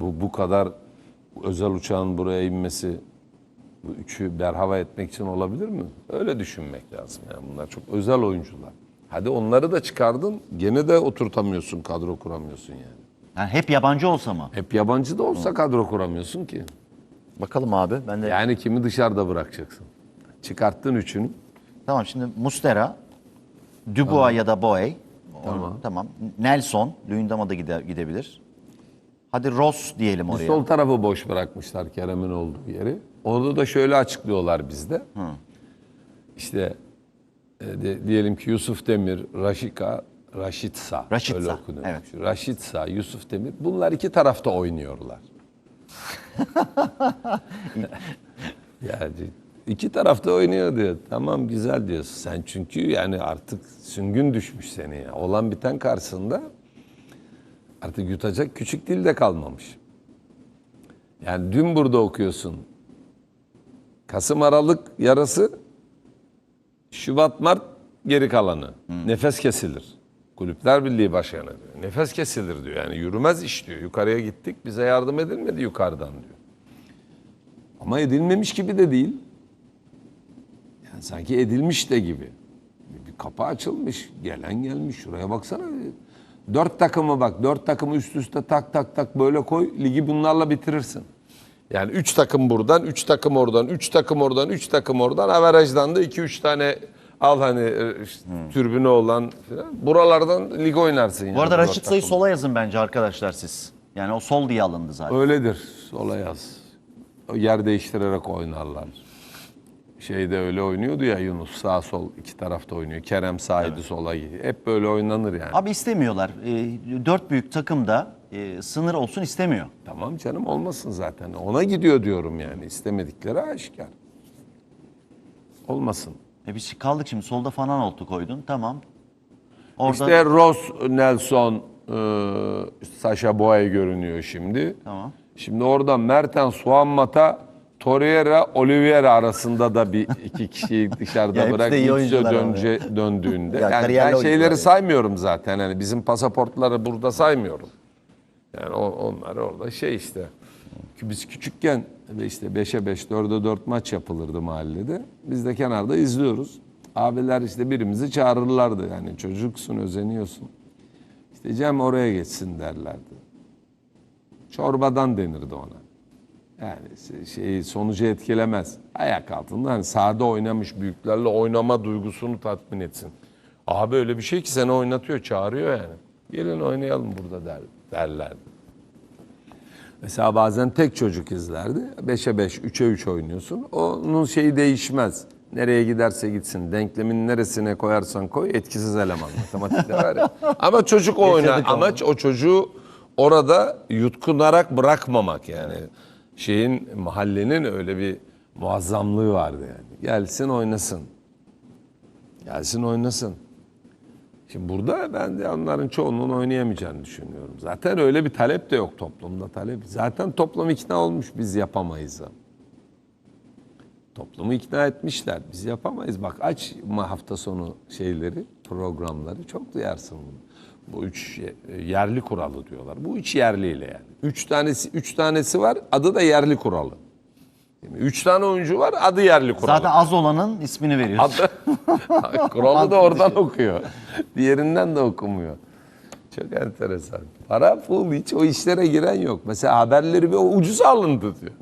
bu bu kadar özel uçağın buraya inmesi bu üçü berhava etmek için olabilir mi? Öyle düşünmek lazım. Yani bunlar çok özel oyuncular. Hadi onları da çıkardın gene de oturtamıyorsun, kadro kuramıyorsun yani. Yani hep yabancı olsa mı? Hep yabancı da olsa kadro kuramıyorsun ki. Bakalım abi. Ben de Yani kimi dışarıda bırakacaksın? Çıkarttın üçünü. Tamam şimdi Mustera, Dubois ya da Boey. Tamam. tamam. Nelson, Luyendam'a da gide, gidebilir. Hadi Ross diyelim oraya. sol tarafı boş bırakmışlar Kerem'in olduğu yeri. Orada da şöyle açıklıyorlar bizde. İşte e, de- diyelim ki Yusuf Demir, Raşika, Raşitsa. Raşitsa, öyle okunuyor. evet. Raşitsa, Yusuf Demir. Bunlar iki tarafta oynuyorlar. yani iki tarafta oynuyor diyor. Tamam güzel diyorsun. Sen çünkü yani artık süngün düşmüş seni ya. Olan biten karşısında artık yutacak küçük dil de kalmamış. Yani dün burada okuyorsun. Kasım Aralık yarası, Şubat Mart geri kalanı. Nefes kesilir. Kulüpler Birliği Başkanı diyor. Nefes kesilir diyor. Yani yürümez iş diyor. Yukarıya gittik bize yardım edilmedi yukarıdan diyor. Ama edilmemiş gibi de değil. Yani sanki edilmiş de gibi. Bir kapı açılmış, gelen gelmiş. Şuraya baksana. Dört takımı bak, dört takımı üst üste tak tak tak böyle koy. Ligi bunlarla bitirirsin. Yani üç takım buradan, üç takım oradan, üç takım oradan, üç takım oradan. Averajdan da iki üç tane al hani e, işte, türbünü olan filan. Buralardan lig oynarsın. Yani Bu arada dört Raşitsa'yı takım. sola yazın bence arkadaşlar siz. Yani o sol diye alındı zaten. Öyledir. Sola yaz. O Yer değiştirerek oynarlar. Şeyde öyle oynuyordu ya Yunus sağ sol iki tarafta oynuyor. Kerem sağydı sola gidiyor. Hep böyle oynanır yani. Abi istemiyorlar. E, dört büyük takım da e, sınır olsun istemiyor. Tamam canım olmasın zaten. Ona gidiyor diyorum yani. İstemedikleri aşikar. Olmasın. E biz kaldık şimdi solda falan oldu koydun tamam. Orada İşte Ross, Nelson, e, Sasha Boy görünüyor şimdi. Tamam. Şimdi orada Mertens, Juan Mata, Torreira, Oliveira arasında da bir iki kişiyi dışarıda Ya hepsi bırak. de iyi Mitchell oyuncular ama dönce, döndüğünde. Ya yani kariyerli ben oyuncular şeyleri yani. saymıyorum zaten. Yani bizim pasaportları burada saymıyorum. Yani o- onlar orada şey işte. Ki Biz küçükken işte 5'e 5, 4'e 4 maç yapılırdı mahallede. Biz de kenarda izliyoruz. Abiler işte birimizi çağırırlardı. Yani çocuksun, özeniyorsun. İşte Cem oraya geçsin derlerdi. Çorbadan denirdi ona. Yani şey sonucu etkilemez. Ayak altında hani sahada oynamış büyüklerle oynama duygusunu tatmin etsin. Abi öyle bir şey ki seni oynatıyor, çağırıyor yani. Gelin oynayalım burada der, derlerdi. Mesela bazen tek çocuk izlerdi. 5'e 5, 3'e 3 oynuyorsun. Onun şeyi değişmez. Nereye giderse gitsin. Denklemin neresine koyarsan koy etkisiz eleman. Matematikte var ya. Ama çocuk oynar. Amaç o çocuğu orada yutkunarak bırakmamak yani. Şeyin mahallenin öyle bir muazzamlığı vardı yani. Gelsin oynasın. Gelsin oynasın. Şimdi burada ben de onların çoğunun oynayamayacağını düşünüyorum. Zaten öyle bir talep de yok toplumda talep. Zaten toplum ikna olmuş biz yapamayız. Toplumu ikna etmişler. Biz yapamayız. Bak aç hafta sonu şeyleri, programları çok duyarsın bunu. Bu üç ye- yerli kuralı diyorlar. Bu üç yerliyle yani. Üç tanesi, üç tanesi var. Adı da yerli kuralı. Üç tane oyuncu var. Adı yerli kuralı. zaten az olanın ismini veriyoruz. Adı, kuralı da oradan okuyor. Diğerinden de okumuyor. Çok enteresan. Para, pul hiç o işlere giren yok. Mesela haberleri bir o ucuza alındı diyor.